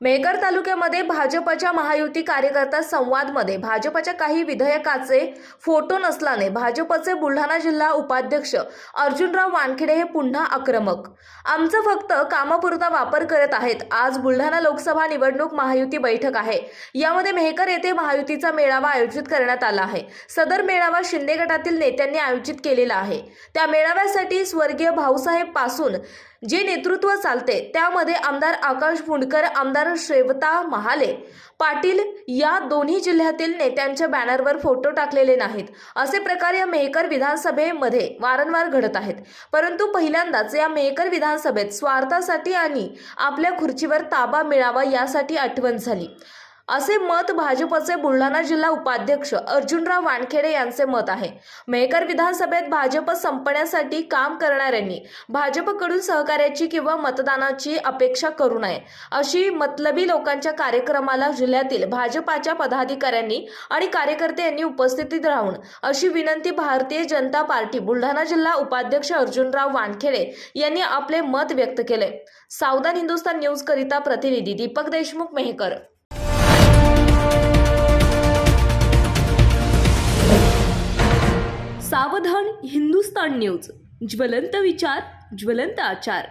मेहकर तालुक्यामध्ये भाजपच्या महायुती कार्यकर्ता संवादमध्ये भाजपच्या काही विधेयकाचे फोटो नसल्याने भाजपचे बुलढाणा जिल्हा उपाध्यक्ष अर्जुनराव वानखेडे हे पुन्हा आक्रमक. आमचं फक्त कामापुरता वापर करत आहेत. आज बुलढाणा लोकसभा निवडणूक महायुती बैठक आहे. यामध्ये मेहकर येथे महायुतीचा मेळावा आयोजित करण्यात आला आहे. सदर मेळावा शिंदे गटातील नेत्यांनी आयोजित केलेला आहे. त्या मेळाव्यासाठी स्वर्गीय भाऊसाहेबपासून जे नेतृत्व चालते त्यामध्ये आमदार आकाश फुंडकर आमदार श्रेवता महाले पाटील या दोन्ही जिल्ह्यातील नेत्यांच्या बॅनरवर फोटो टाकलेले नाहीत. असे प्रकार या मेहकर विधानसभेमध्ये वारंवार घडत आहेत. परंतु पहिल्यांदाच या मेहकर विधानसभेत स्वार्थासाठी आणि आपल्या खुर्चीवर ताबा मिळावा यासाठी आठवण झाली. असे मत भाजपचे बुलढाणा जिल्हा उपाध्यक्ष अर्जुनराव वानखेडे यांचे मत आहे. मेहकर विधानसभेत भाजप संपण्यासाठी काम करणाऱ्यांनी भाजपकडून सहकार्याची किंवा मतदानाची अपेक्षा करू नये अशी मतलबी लोकांच्या कार्यक्रमाला जिल्ह्यातील भाजपाच्या पदाधिकाऱ्यांनी आणि कार्यकर्ते यांनी उपस्थितीत राहून अशी विनंती भारतीय जनता पार्टी बुलढाणा जिल्हा उपाध्यक्ष अर्जुनराव वानखेडे यांनी आपले मत व्यक्त केले. सावधान हिंदुस्तान न्यूज करिता प्रतिनिधी दीपक देशमुख मेहकर. हिंदुस्तान न्यूज ज्वलंत विचार ज्वलंत आचार.